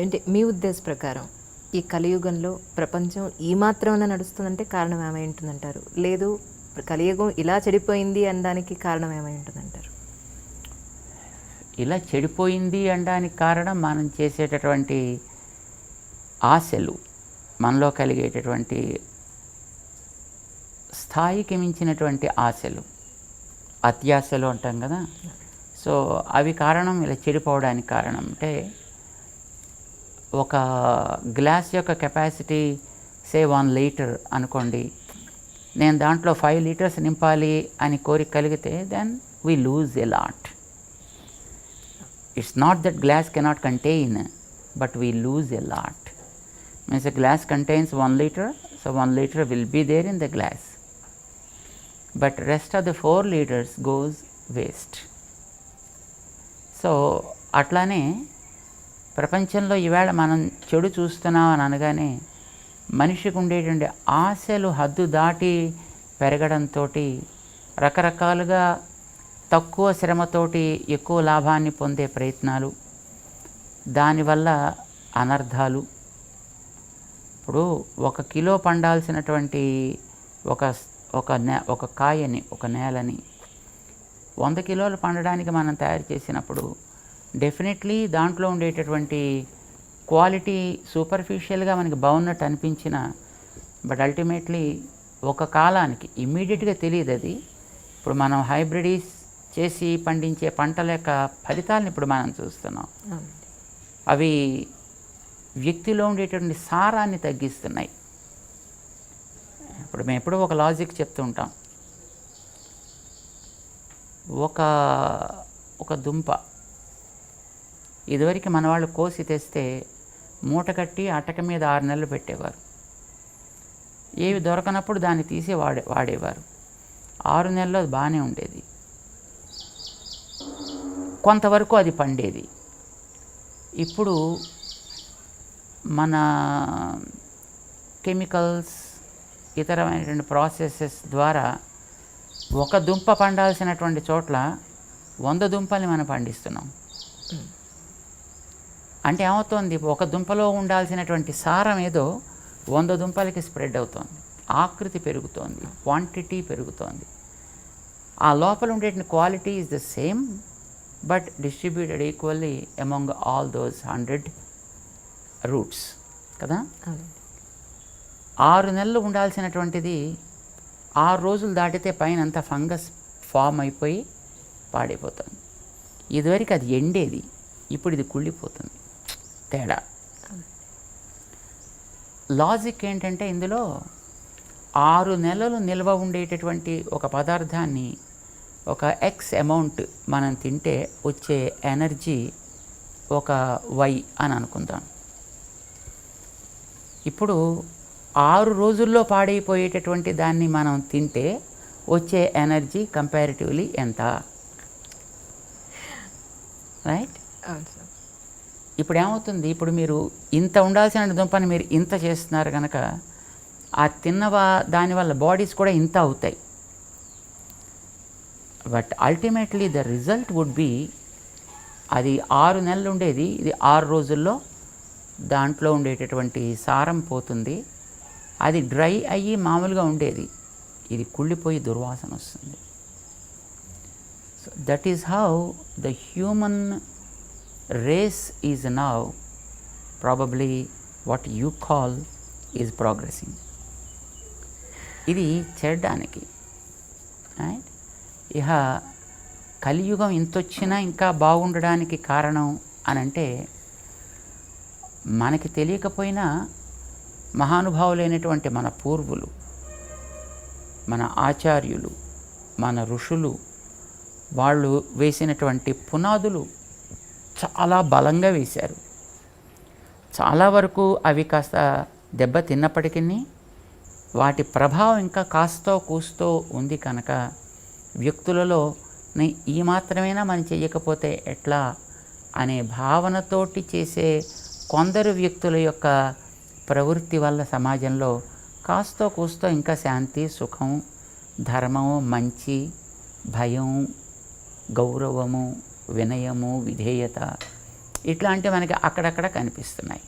అంటే మీ ఉద్దేశ ప్రకారం ఈ కలియుగంలో ప్రపంచం ఈ మాత్రమే నడుస్తుందంటే కారణం ఏమై ఉంటుందంటారు? లేదు కలియుగం ఇలా చెడిపోయింది అనడానికి కారణం ఏమై ఉంటుందంటారు? ఇలా చెడిపోయింది అనడానికి కారణం మనం చేసేటటువంటి ఆశలు మనలో కలిగేటటువంటి స్థాయికి మించినటువంటి ఆశలు. అత్యాశలు అంటాం కదా. సో అవి కారణం ఇలా చెడిపోవడానికి కారణం అంటే ఒక గ్లాస్ యొక్క కెపాసిటీ సే వన్ లీటర్ అనుకోండి నేను దాంట్లో ఫైవ్ లీటర్స్ నింపాలి అని కోరిక కలిగితే then we lose a lot it's not that glass cannot contain but we lose a lot means a glass contains one litre so one litre will be there in the glass but rest of the four litres goes waste so అట్లానే ప్రపంచంలో ఈవేళ మనం చెడు చూస్తున్నాం అని అనగానే మనిషికి ఉండేటువంటి ఆశలు హద్దు దాటి పెరగడంతో రకరకాలుగా తక్కువ శ్రమతోటి ఎక్కువ లాభాన్ని పొందే ప్రయత్నాలు దానివల్ల అనర్థాలు ఇప్పుడు ఒక కిలో పండాల్సినటువంటి ఒక ఒక నే ఒక కాయని ఒక నేలని వంద కిలోలు పండడానికి మనం తయారు చేసినప్పుడు డెఫినెట్లీ దాంట్లో ఉండేటటువంటి క్వాలిటీ సూపర్ఫిషియల్గా మనకి బాగున్నట్టు అనిపించిన బట్ అల్టిమేట్లీ ఒక కాలానికి ఇమ్మీడియట్గా తెలియదు అది. ఇప్పుడు మనం హైబ్రిడీస్ చేసి పండించే పంటల యొక్క ఫలితాలను ఇప్పుడు మనం చూస్తున్నాం. అవి వ్యక్తిలో ఉండేటువంటి సారాన్ని తగ్గిస్తున్నాయి. ఇప్పుడు మేము ఎప్పుడూ ఒక లాజిక్ చెప్తూ ఉంటాం. ఒక ఒక దుంప ఇదివరకు మన వాళ్ళు కోసి తెస్తే మూట కట్టి అటక మీద ఆరు నెలలు పెట్టేవారు. ఏవి దొరకనప్పుడు దాన్ని తీసి వాడే వాడేవారు. ఆరు నెలలు అది బాగానే ఉండేది. కొంతవరకు అది పండేది. ఇప్పుడు మన కెమికల్స్ ఇతరమైనటువంటి ప్రాసెసెస్ ద్వారా ఒక దుంప పండాల్సినటువంటి చోట్ల వంద దుంపల్ని మనం పండిస్తున్నాం. అంటే ఏమవుతోంది? ఒక దుంపలో ఉండాల్సినటువంటి సారం ఏదో వంద దుంపలకి స్ప్రెడ్ అవుతోంది. ఆకృతి పెరుగుతోంది. క్వాంటిటీ పెరుగుతోంది. ఆ లోపల ఉండేటువంటి quality is the same but distributed equally among all those hundred roots. కదా? ఆరు నెలలు ఉండాల్సినటువంటిది ఆరు రోజులు దాటితే పైన అంతా ఫంగస్ ఫామ్ అయిపోయి పాడైపోతుంది. ఇదివరకు అది ఎండేది ఇప్పుడు ఇది కుళ్ళిపోతుంది. తేడా. లాజిక్ ఏంటంటే ఇందులో ఆరు నెలలు నిల్వ ఉండేటటువంటి ఒక పదార్థాన్ని ఒక ఎక్స్ అమౌంట్ మనం తింటే వచ్చే ఎనర్జీ ఒక వై అని అనుకుందాం. ఇప్పుడు ఆరు రోజుల్లో పాడైపోయేటటువంటి దాన్ని మనం తింటే వచ్చే ఎనర్జీ కంపారిటివ్లీ ఎంత? రైట్ ఇప్పుడు ఏమవుతుంది? ఇప్పుడు మీరు ఇంత ఉండాల్సిన దుంపని మీరు ఇంత చేస్తున్నారు కనుక ఆ తిన్నవా దానివల్ల బాడీస్ కూడా ఇంత అవుతాయి. But ultimately the result would be అది ఆరు నెలలు ఉండేది ఇది ఆరు రోజుల్లో దాంట్లో ఉండేటటువంటి సారం పోతుంది. అది డ్రై అయ్యి మామూలుగా ఉండేది. ఇది కుళ్ళిపోయి దుర్వాసన వస్తుంది. So that is how the human race is now probably what you call is progressing ఇది చేరడానికి ఇహ కలియుగం ఇంతొచ్చినా ఇంకా బాగుండడానికి కారణం అని అంటే మనకి తెలియకపోయినా మహానుభావులైనటువంటి మన పూర్వులు మన ఆచార్యులు మన ఋషులు వాళ్ళు వేసినటువంటి పునాదులు చాలా బలంగా వేశారు. చాలా వరకు అవి కాస్త దెబ్బ తిన్నప్పటికీ వాటి ప్రభావం ఇంకా కాస్తో కూస్తో ఉంది కనుక వ్యక్తులలో ఈ మాత్రమేనా మనం చెయ్యకపోతే ఎట్లా అనే భావనతోటి చేసే కొందరు వ్యక్తుల యొక్క ప్రవృత్తి వల్ల సమాజంలో కాస్తో కూస్తో ఇంకా శాంతి సుఖం ధర్మం మంచి భయం గౌరవము వినయము విధేయత ఇట్లాంటివి మనకి అక్కడక్కడ కనిపిస్తున్నాయి.